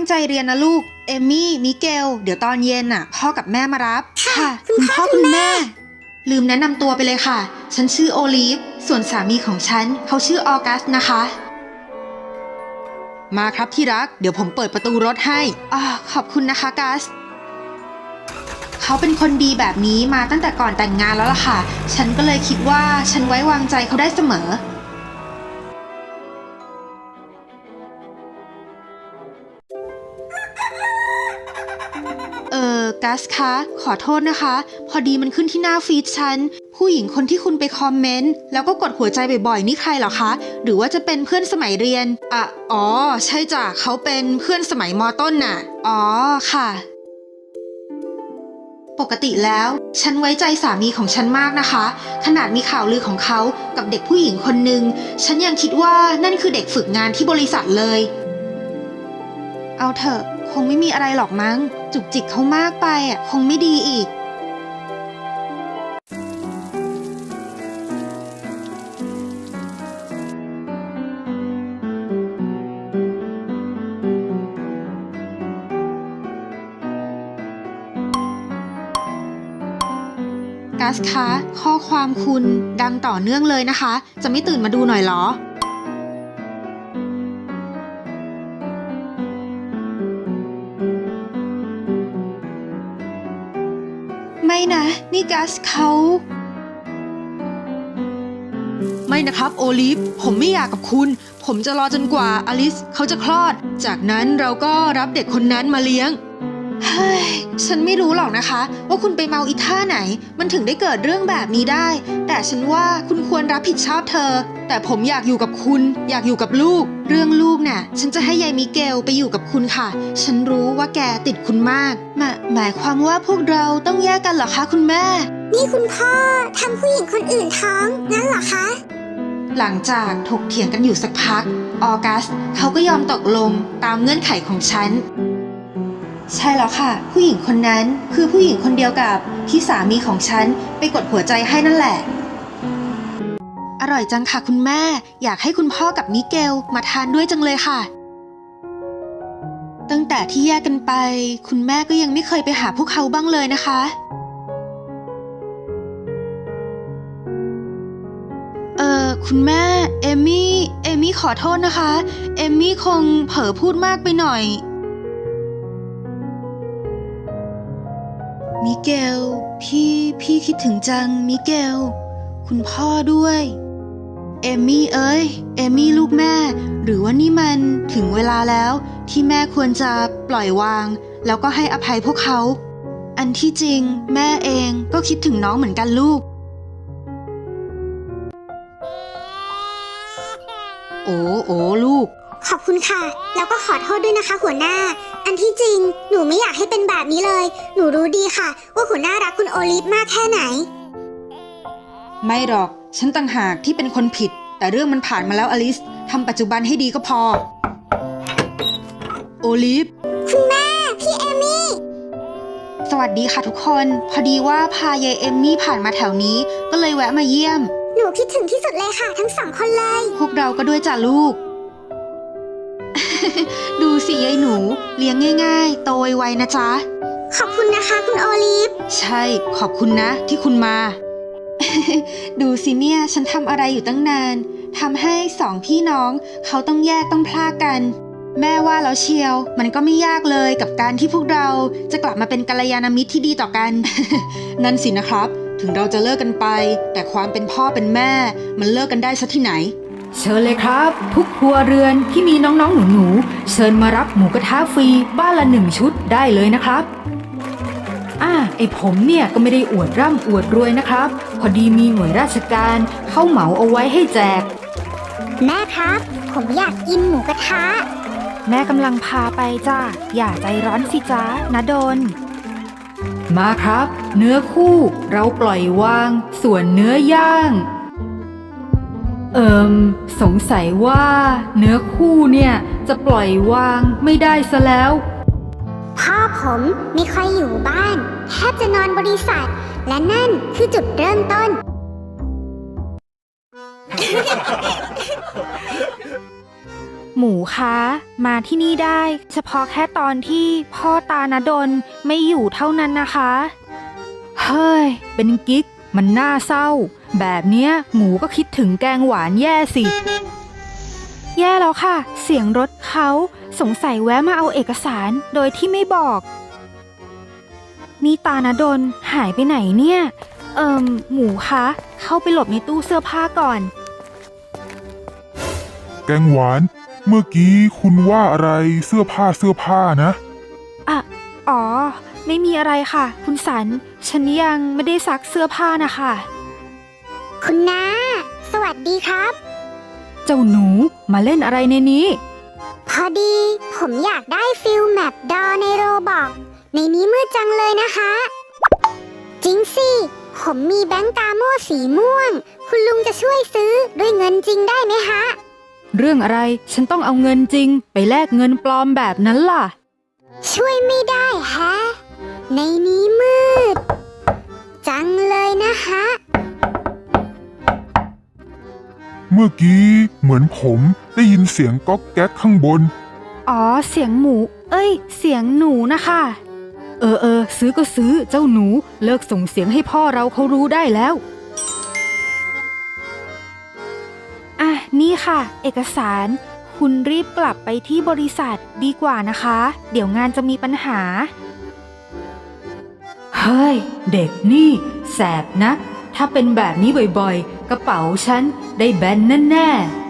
ตั้งใจเรียนนะลูก เอมมี่ มิเกล เดี๋ยวตอนเย็นน่ะ พ่อกับแม่มารับ ค่ะ คุณพ่อคุณแม่ ลืมแนะนำตัวไปเลยค่ะ ฉันชื่อโอลิฟ ส่วนสามีของฉันเขาชื่อออกัสนะคะ มาครับที่รัก เดี๋ยวผมเปิดประตูรถให้อ่าขอบคุณนะคะกัส เขาเป็นคนดีแบบนี้มาตั้งแต่ก่อนแต่งงานแล้วล่ะค่ะ ฉันก็เลยคิดว่าฉันไว้วางใจเขาได้เสมอเอ กัสคะ ขอโทษนะคะ พอดีมันขึ้นที่หน้าฟีดฉัน ผู้หญิงคนที่คุณไปคอมเมนต์ แล้วก็กดหัวใจบ่อยๆ นี่ใครเหรอคะ หรือว่าจะเป็นเพื่อนสมัยเรียนอะอ๋อ ใช่จ้ะเขาเป็นเพื่อนสมัยมอต้นน่ะ อ๋อค่ะ ปกติแล้ว ฉันไว้ใจสามีของฉันมากนะคะ ขนาดมีข่าวลือของเขากับเด็กผู้หญิงคนหนึ่งฉันยังคิดว่านั่นคือเด็กฝึกงานที่บริษัทเลย เอาเถอะ คงไม่มีอะไรหรอกมั้ง จุกจิกเขามากไปอะคงไม่ดีอีก กัสคะ ข้อความคุณดังต่อเนื่องเลยนะคะ จะไม่ตื่นมาดูหน่อยเหรอ ไม่นะ นี่กัสเขา ไม่นะครับโอลิฟ ผมไม่อยากกับคุณ ผมจะรอจนกว่าอลิสเขาจะคลอด จากนั้นเราก็รับเด็กคนนั้นมาเลี้ยง เฮ้ย ฉันไม่รู้หรอกนะคะ ว่าคุณไปเมาอีท่าไหน มันถึงได้เกิดเรื่องแบบนี้ได้ แต่ฉันว่าคุณควรรับผิดชอบเธอ แต่ผมอยากอยู่กับคุณ อยากอยู่กับลูก เรื่องลูกน่ะฉันจะให้ยายมิเกลไปอยู่กับคุณค่ะ ฉันรู้ว่าแกติดคุณมาก หมาหมายความว่าพวกเราต้องแยกกันเหรอคะคุณแม่ นี่คุณพ่อทำผู้หญิงคนอื่นท้องงั้นเหรอคะ หลังจากถกเถียงกันอยู่สักพัก ออกัสเขาก็ยอมตกลงตามเงื่อนไขของฉัน ใช่แล้วค่ะ ผู้หญิงคนนั้นคือผู้หญิงคนเดียวกับที่สามีของฉันไปกดหัวใจให้นั่นแหละ อร่อยจังค่ะคุณแม่ อยากให้คุณพ่อกับมิเกลมาทานด้วยจังเลยค่ะ ตั้งแต่ที่แยกกันไป คุณแม่ก็ยังไม่เคยไปหาพวกเขาบ้างเลยนะคะ เออคุณแม่ เอมี่ เอมี่ขอโทษนะคะ เอมี่คงเผลอพูดมากไปหน่อย มิเกล พี่ พี่คิดถึงจัง มิเกลคุณพ่อด้วย เอมมี่เอ้ย เอมมี่ลูกแม่ หรือว่านี่มันถึงเวลาแล้วที่แม่ควรจะปล่อยวาง แล้วก็ให้อภัยพวกเขา อันที่จริง แม่เองก็คิดถึงน้องเหมือนกันลูก โอ้โอ้ลูก ขอบคุณค่ะ แล้วก็ขอโทษด้วยนะคะ หัวหน้า อันที่จริง หนูไม่อยากให้เป็นแบบนี้เลย หนูรู้ดีค่ะ ว่าหัวหน้ารักคุณโอลิฟมากแค่ไหน ไม่หรอก ฉันต่างหากที่เป็นคนผิด แต่เรื่องมันผ่านมาแล้วอลิสทำปัจจุบันให้ดีก็พอ โอลิฟ คุณแม่ พี่เอมี่ สวัสดีค่ะทุกคน พอดีว่าพายายเอมมี่ผ่านมาแถวนี้ ก็เลยแวะมาเยี่ยม หนูคิดถึงที่สุดเลยค่ะ ทั้งสองคนเลย พวกเราก็ด้วยจ้ะลูก ดูสิยายหนู เลี้ยงง่าย ๆ โตไวๆนะจ๊ะ ขอบคุณนะคะ คุณโอลิฟ ใช่ ขอบคุณนะที่คุณมา ดูสิเนี่ย ฉันทำอะไรอยู่ตั้งนานทำให้สองพี่น้องเขาต้องแยกต้องพลากกัน แม่ว่าแล้วเชียว มันก็ไม่ยากเลยกับการที่พวกเราจะกลับมาเป็นกัลยาณมิตรที่ดีต่อกัน นั่นสินะครับ ถึงเราจะเลิกกันไป แต่ความเป็นพ่อเป็นแม่ มันเลิกกันได้ซะที่ไหน เชิญเลยครับ ทุกครัวเรือนที่มีน้องๆหนูๆเชิญมารับหมูกระทะฟรีบ้านละหนึ่งชุดได้เลยนะครับ อ่าไอผมเนี่ยก็ไม่ได้อวดร่ำอวดรวยนะครับ พอดีมีหน่วยราชการเข้าเหมาเอาไว้ให้แจก แม่ครับ ผมอยากกินหมูกระทะ แม่กำลังพาไปจ้าอย่าใจร้อนสิจ้านะโดน มาครับ เนื้อคู่เราปล่อยวาง ส่วนเนื้อย่างเอิมสงสัยว่าเนื้อคู่เนี่ยจะปล่อยวางไม่ได้ซะแล้ว พ่อผมไม่ค่อยอยู่บ้าน แทบจะนอนบริษัท และนั่นคือจุดเริ่มต้น หมูคะมาที่นี่ได้ เฉพาะแค่ตอนที่พ่อตาณดลไม่อยู่เท่านั้นนะคะ เฮ้ย เป็นกิ๊ก มันน่าเศร้า แบบเนี้ยหมูก็คิดถึงแกงหวานแย่สิ แย่แล้วค่ะ เสียงรถเขา สงสัยแวะมาเอาเอกสารโดยที่ไม่บอก นี่ตาณดลหายไปไหนเนี่ย เอิมหมูคะ เข้าไปหลบในตู้เสื้อผ้าก่อน แกงหวาน เมื่อกี้คุณว่าอะไรเสื้อผ้าเสื้อผ้านะ อะ อ๋อ ไม่มีอะไรค่ะ คุณสัน ฉันยังไม่ได้ซักเสื้อผ้านะคะ คุณน้าสวัสดีครับ เจ้าหนูมาเล่นอะไรในนี้ พอดี ผมอยากได้ฟิลแมปดอในโรบอก ในนี้มืดจังเลยนะคะ จริงสิ ผมมีแบงก์กาโม่สีม่วง คุณลุงจะช่วยซื้อด้วยเงินจริงได้ไหมฮะเรื่องอะไรฉันต้องเอาเงินจริง ไปแลกเงินปลอมแบบนั้นล่ะ ช่วยไม่ได้แฮะ ในนี้มืด จังเลยนะคะ เมื่อกี้เหมือนผมได้ยินเสียงก๊อกแก๊กข้างบน อ๋อ เสียงหมู เอ้ย เสียงหนูนะคะ เออเออซื้อก็ซื้อเจ้าหนูเลิกส่งเสียงให้พ่อเราเขารู้ได้แล้ว อะ นี่ค่ะ เอกสาร คุณรีบกลับไปที่บริษัทดีกว่านะคะ เดี๋ยวงานจะมีปัญหา เฮ้ย เด็กนี่ แสบนะ ถ้าเป็นแบบนี้บ่อยๆ กระเป๋าฉันได้แบนแน่ๆ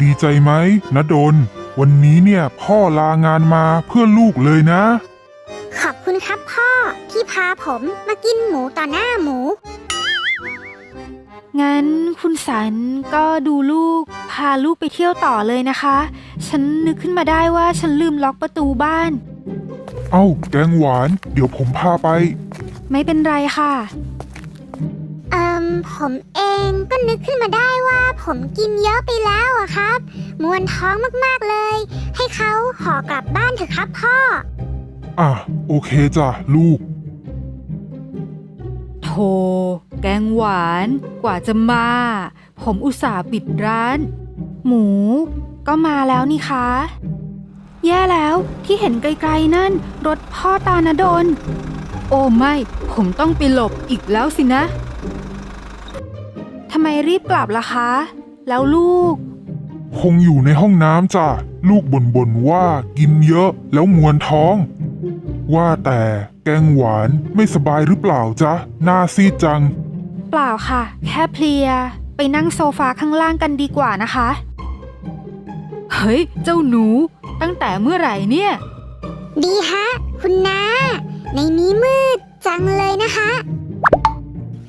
ดีใจไหมนะดน วันนี้เนี่ยพ่อลางานมาเพื่อลูกเลยนะ ขอบคุณครับพ่อที่พาผมมากินหมูต่อหน้าหมู งั้นคุณสันก็ดูลูก พาลูกไปเที่ยวต่อเลยนะคะ ฉันนึกขึ้นมาได้ว่าฉันลืมล็อกประตูบ้าน เอ้า แกงหวาน เดี๋ยวผมพาไป ไม่เป็นไรค่ะ เอิมผมเองก็นึกขึ้นมาได้ว่าผมกินเยอะไปแล้วอะครับ มวนท้องมากๆเลย ให้เขาห่อกลับบ้านเถอะครับพ่อ อะ โอเคจ้ะ ลูกโท แกงหวานกว่าจะมา ผมอุตส่าห์ปิดร้าน หมู ก็มาแล้วนี่คะ แย่แล้วที่เห็นไกลๆนั่น รถพ่อตาณดลโอ้ไม่ ผมต้องไปหลบอีกแล้วสินะทำไมรีบกลับล่ะคะ แล้วลูก คงอยู่ในห้องน้ำจ้ะ ลูกบ่นบ่นๆว่ากินเยอะแล้วมวนท้อง ว่าแต่แกงหวานไม่สบายหรือเปล่าจ๊ะหน้าซีดจัง เปล่าค่ะ แค่เพลีย ไปนั่งโซฟาข้างล่างกันดีกว่านะคะ เฮ้ย เจ้าหนู ตั้งแต่เมื่อไหร่เนี่ย ดีฮะ คุณน้าในนี้มืดจังเลยนะคะ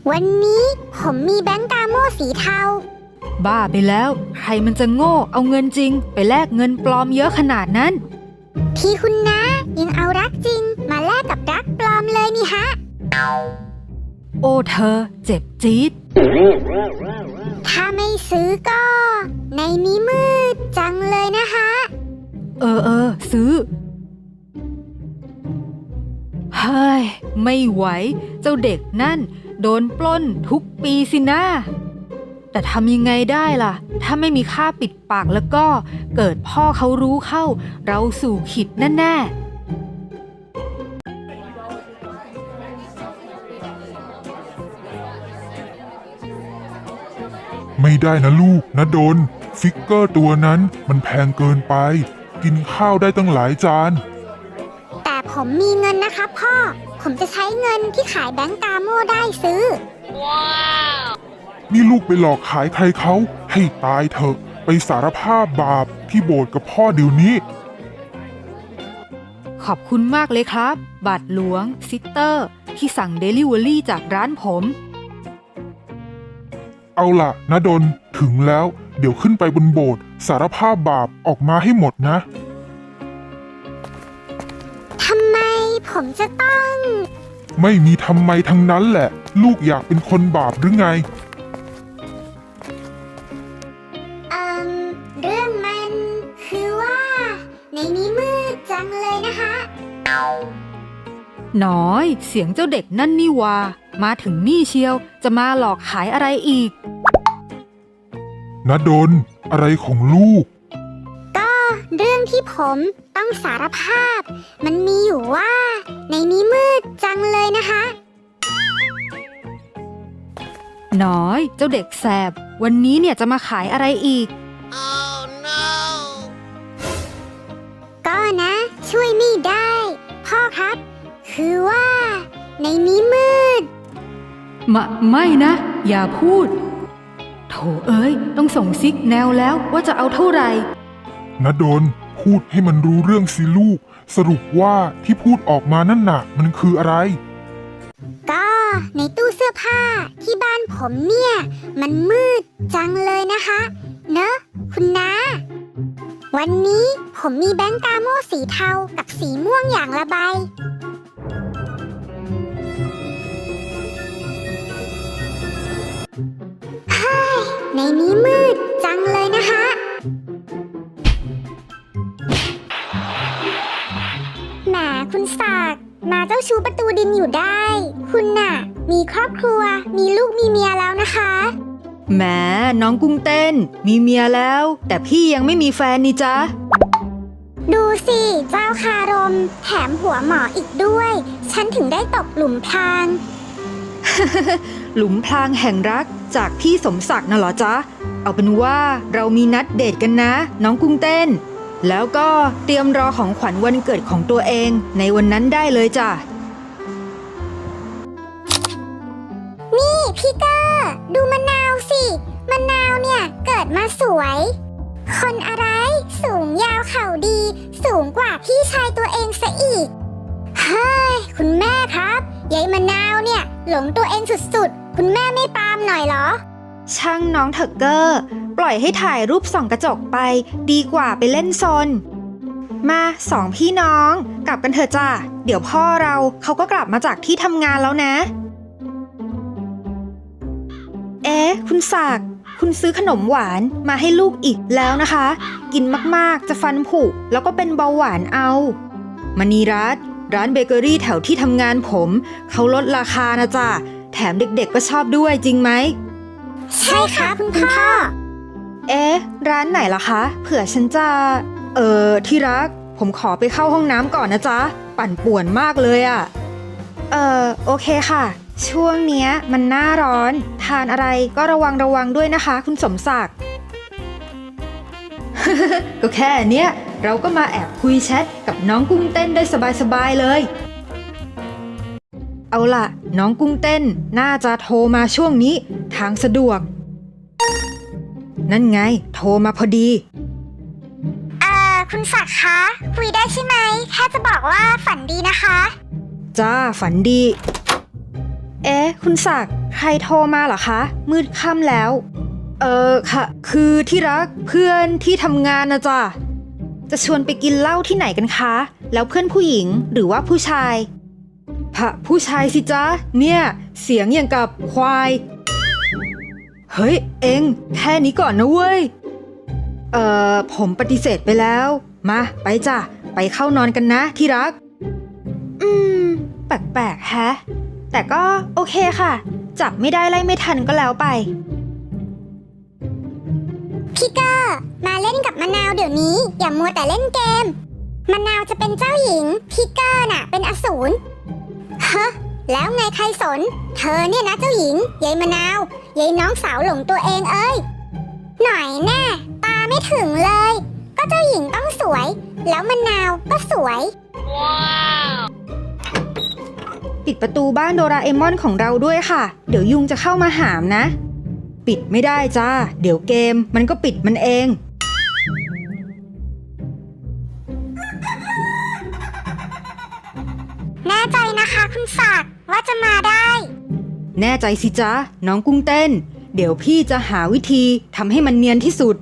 วันนี้ผมมีแบงก์กาโม่สีเทา บ้าไปแล้ว ใครมันจะโง่เอาเงินจริง ไปแลกเงินปลอมเยอะขนาดนั้นที่คุณน้ายังเอารักจริง มาแลกกับรักปลอมเลยนี่ฮะ โอ้เธอ เจ็บจี๊ด ถ้าไม่ซื้อก็ ในนี้มืดจังเลยนะคะ เออเออซื้อ เฮ้ย ไม่ไหว เจ้าเด็กนั่น โดนปล้นทุกปีสินะแต่ทำยังไงได้ล่ะ ถ้าไม่มีค่าปิดปากแล้วก็ เกิดพ่อเขารู้เข้า เราสู่ขิดแน่ๆ ไม่ได้นะลูกนะดน ฟิกเกอร์ตัวนั้นมันแพงเกินไป กินข้าวได้ตั้งหลายจาน แต่ผมมีเงินนะคะพ่อ ผมจะใช้เงินที่ขายแบงก์กาโม่ได้ซื้อนี่ลูกไปหลอกขายใครเขาให้ตายเถอะ ไปสารภาพบาปที่โบสถ์กับพ่อเดี๋ยวนี้ ขอบคุณมากเลยครับบัตรหลวง ซิสเตอร์ ที่สั่งเดลิเวอรี่จากร้านผม เอาล่ะนะดนถึงแล้ว เดี๋ยวขึ้นไปบนโบสถ์สารภาพบาปออกมาให้หมดนะ ทำไมผมจะต้อง ไม่มีทำไมทั้งนั้นแหละ ลูกอยากเป็นคนบาปหรือไง เอ่มเรื่องมันคือว่า ในนี้มืดจังเลยนะคะ น้อย เสียงเจ้าเด็กนั่นนี่วามาถึงนี่เชียว จะมาหลอกขายอะไรอีก นดลอะไรของลูก ก็เรื่องที่ผมต้องสารภาพ มันมีอยู่ว่า ในนี้มืดจังเลยนะคะ น้อย เจ้าเด็กแสบ วันนี้เนี่ยจะมาขายอะไรอีก ก็นะ ช่วยไม่ได้ พ่อครับ คือว่า ในนี้มืด มะไม่นะ อย่าพูด โถเอ้ย ต้องส่งซิกแนวแล้วว่าจะเอาเท่าไหร่นดลพูดให้มันรู้เรื่องสิลูก สรุปว่าที่พูดออกมานั่นน่ะ มันคืออะไร ก็ในตู้เสื้อผ้าที่บ้านผมเนี่ย มันมืดจังเลยนะคะ เนอะคุณนาวันนี้ผมมีแบงก์กาโม่สีเทากับสีม่วงอย่างละใบ ในนี้มืดจังเลยนะคะ แหมคุณศากมาเจ้าชูประตูดินอยู่ได้ คุณน่ะ มีครอบครัว มีลูกมีเมียแล้วนะคะ แหมน้องกุ้งเต้น มีเมียแล้ว แต่พี่ยังไม่มีแฟนนี่จ๊ะ ดูสิ เจ้าคารม แถมหัวหมออีกด้วย ฉันถึงได้ตกหลุมพราง หลุมพรางแห่งรัก จากพี่สมศักดิ์น่ะเหรอจ๊ะ เอาเป็นว่าเรามีนัดเดทกันนะ น้องกุ้งเต้น แล้วก็เตรียมรอของขวัญวันเกิดของตัวเองในวันนั้นได้เลยจ้ะ นี่พีเกอร์ ดูมะนาวสิ มะนาวเนี่ยเกิดมาสวย คนอะไร สูงยาวเข่าดี สูงกว่าพี่ชายตัวเองซะอีก เฮ้ย คุณแม่ครับยายมะนาวเนี่ย หลงตัวเองสุดๆ คุณแม่ไม่ปามหน่อยเหรอ ช่างน้องเถอะเกอร์ปล่อยให้ถ่ายรูปส่องกระจกไป ดีกว่าไปเล่นซน มาสองพี่น้อง กลับกันเถอะจ้าเดี๋ยวพ่อเราเขาก็กลับมาจากที่ทำงานแล้วนะ เอ๊ะ คุณศักดิ์คุณซื้อขนมหวานมาให้ลูกอีกแล้วนะคะ กินมากๆจะฟันผุแล้วก็เป็นเบาหวานเอามณีรัตน์ ร้านเบเกอรี่แถวที่ทำงานผม เขาลดราคานะจ๊ะ แถมเด็กๆก็ชอบด้วยจริงไหม ใช่ครับคุณพ่อ เอ๊ะ ร้านไหนล่ะคะ เผื่อฉันจะ เออที่รัก ผมขอไปเข้าห้องน้ำก่อนนะจ๊ะ ปั่นป่วนมากเลยอะ่ะ เออโอเคค่ะ ช่วงเนี้ยมันหน้าร้อน ทานอะไรก็ระวังระวังด้วยนะคะ คุณสมศักดิ์ ก็แค่เนี้ย เราก็มาแอบคุยแชทกับน้องกุ้งเต้นได้สบายๆเลย เอาล่ะ น้องกุ้งเต้นน่าจะโทรมาช่วงนี้ทางสะดวก นั่นไง โทรมาพอดีเอ่อคุณศักดิ์คะคุยได้ใช่ไหมแค่จะบอกว่าฝันดีนะคะ จ้าฝันดี เอ๊ะ คุณศักดิ์ใครโทรมาเหรอคะ มืดค่ำแล้ว เออค่ะ คือที่รักเพื่อนที่ทำงานนะจ้ะ จะชวนไปกินเหล้าที่ไหนกันคะ แล้วเพื่อนผู้หญิงหรือว่าผู้ชายพะผู้ชายสิจ๊ะ เนี่ย เสียงอย่างกับควาย เฮ้ย เอ็งแค่นี้ก่อนนะเว้ย เอ่อ ผมปฏิเสธไปแล้ว มา ไปจ้ะ ไปเข้านอนกันนะที่รัก อืม แปลกๆแฮะ แต่ก็โอเคค่ะ จับไม่ได้ไล่ไม่ทันก็แล้วไปพี่เก อร์ มาเล่นกับมะนาวเดี๋ยวนี้ อย่ามัวแต่เล่นเกม มะนาวจะเป็นเจ้าหญิงพี่เกอร์น่ะ เป็นอสูรฮะแล้วไงใครสน เธอเนี่ยนะเจ้าหญิงยายมะนาวยายน้องสาวหลงตัวเองเอ้ย หน่อยแน่ตาไม่ถึงเลย ก็เจ้าหญิงต้องสวย แล้วมะนาวก็สวย ปิดประตูบ้านโดราเอมอนของเราด้วยค่ะ เดี๋ยวยุงจะเข้ามาหามนะ ปิดไม่ได้จ้า เดี๋ยวเกมมันก็ปิดมันเอง แน่ใจนะคะคุณศักดิ์ว่าจะมาได้ แน่ใจสิจ๊ะน้องกุ้งเต้น เดี๋ยวพี่จะหาวิธีทำให้มันเนียนที่สุด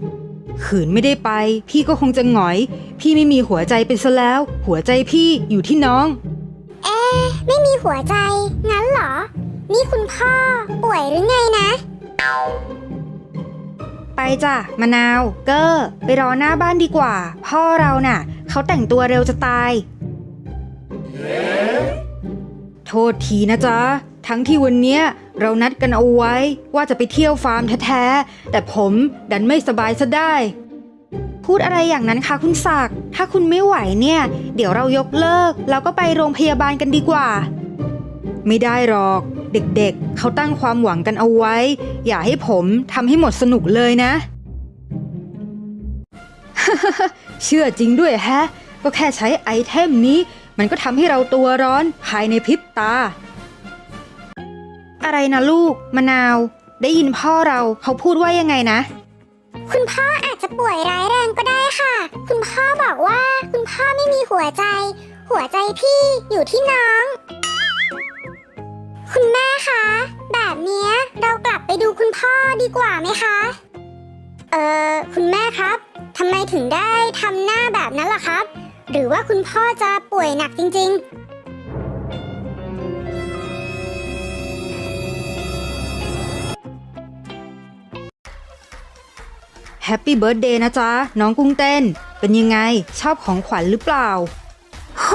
ขืนไม่ได้ไป พี่ก็คงจะหงอย พี่ไม่มีหัวใจเป็นซะแล้ว หัวใจพี่อยู่ที่น้อง เอ๊ะไม่มีหัวใจ งั้นเหรอ นี่คุณพ่อป่วยหรือไงนะ ไปจ้ะมะนาว เกอร์ไปรอหน้าบ้านดีกว่า พ่อเราน่ะ เขาแต่งตัวเร็วจะตาย โทษทีนะจ๊ะ ทั้งที่วันเนี้ยเรานัดกันเอาไว้ว่าจะไปเที่ยวฟาร์มแท้ๆ แต่ผมดันไม่สบายซะได้ พูดอะไรอย่างนั้นคะคุณศักดิ์ถ้าคุณไม่ไหวเนี่ย เดี๋ยวเรายกเลิก แล้วก็ไปโรงพยาบาลกันดีกว่า ไม่ได้หรอก เด็กๆเขาตั้งความหวังกันเอาไว้ อย่าให้ผมทำให้หมดสนุกเลยนะ เชื่อจริงด้วยแฮะ ก็แค่ใช้ไอเทมนี้ มันก็ทำให้เราตัวร้อนภายในพริบตา อะไรนะลูก มะนาว ได้ยินพ่อเราเขาพูดว่ายังไงนะ คุณพ่ออาจจะป่วยร้ายแรงก็ได้ค่ะ คุณพ่อบอกว่า คุณพ่อไม่มีหัวใจ หัวใจพี่อยู่ที่น้อง พ่อดีกว่าไหมคะ เอ่อ คุณแม่ครับทำไมถึงได้ทำหน้าแบบนั้นล่ะครับ หรือว่าคุณพ่อจะป่วยหนักจริง ๆแฮปปี้เบิร์ดเดย์นะจ๊ะ น้องกุ้งเต้น เป็นยังไงชอบของขวัญหรือเปล่า โห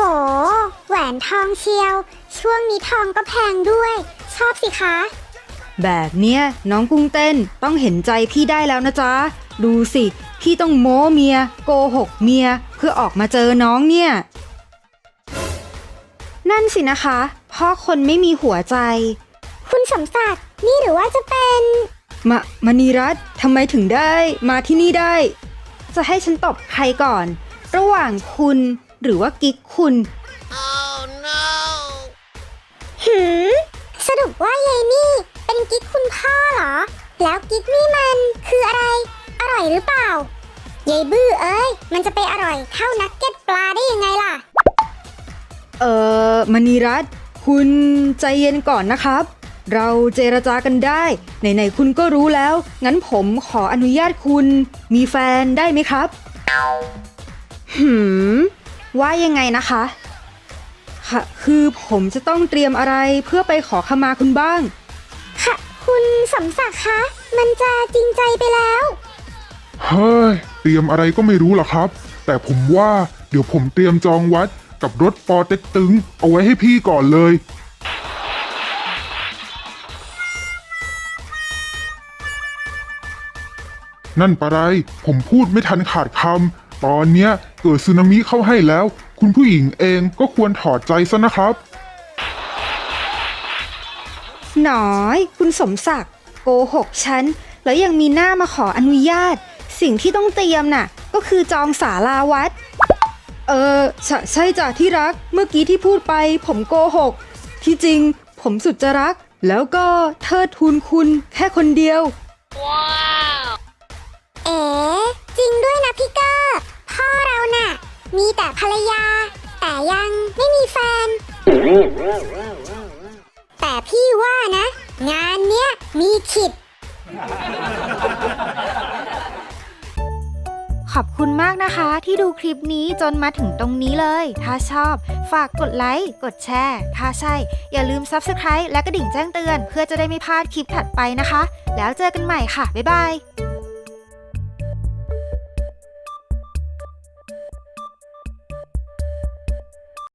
แหวนทองเชียว ช่วงนี้ทองก็แพงด้วย ชอบสิคะ แบบเนี้ยน้องกุ้งเต้นต้องเห็นใจพี่ได้แล้วนะจ๊ะ ดูสิ พี่ต้องโม้เมีย โกหกเมีย เพื่อออกมาเจอน้องเนี่ย นั่นสินะคะ พ่อคนไม่มีหัวใจ คุณสมศักดิ์นี่หรือว่าจะเป็นมะมณีรัตน์ทำไมถึงได้มาที่นี่ได้ จะให้ฉันตบใครก่อน ระหว่างคุณหรือว่ากิ๊กคุณหืมสรุปว่ายายนี่ เป็นกิ๊กคุณพ่อเหรอ แล้วกิ๊กนี่มันคืออะไร อร่อยหรือเปล่ายายบื้อเอ้ย มันจะไปอร่อยเท่านักเก็ตปลาได้ยังไงล่ะ เอ่อมณีรัตน์คุณใจเย็นก่อนนะครับ เราเจรจากันได้ ไหนๆคุณก็รู้แล้ว งั้นผมขออนุญาตคุณ มีแฟนได้ไหมครับ หืม ว่ายังไงนะคะค่ะคือผมจะต้องเตรียมอะไรเพื่อไปขอขมาคุณบ้าง คุณสมศักดิ์คะ มันจะจริงใจไปแล้ว เฮ้ย เตรียมอะไรก็ไม่รู้หรอกครับ แต่ผมว่าเดี๋ยวผมเตรียมจองวัดกับรถปอเต็กตึง เอาไว้ให้พี่ก่อนเลย นั่นปะไร ผมพูดไม่ทันขาดคำ ตอนเนี้ยเกิดสึนามิเข้าให้แล้ว คุณผู้หญิงเองก็ควรถอดใจซะนะครับ นอย คุณสมศักดิ์โกหกฉัน แล้วยังมีหน้ามาขออนุญาต สิ่งที่ต้องเตรียมน่ะ ก็คือจองศาลาวัด เออใช่ใช่จ้ะที่รัก เมื่อกี้ที่พูดไป ผมโกหก ที่จริง ผมสุดจะรัก แล้วก็เทิดทูนคุณแค่คนเดียว เอ๋จริงด้วยนะพี่เกอร์พ่อเราน่ะ มีแต่ภรรยา แต่ยังไม่มีแฟนแมีขิด ขอบคุณมากนะคะที่ดูคลิปนี้จนมาถึงตรงนี้เลย ถ้าชอบฝากกดไลค์ กดแชร์ ถ้าใช่ อย่าลืม Subscribe และกระดิ่งแจ้งเตือน เพื่อจะได้ไม่พลาดคลิปถัดไปนะคะ แล้วเจอกันใหม่ค่ะ บ๊ายบาย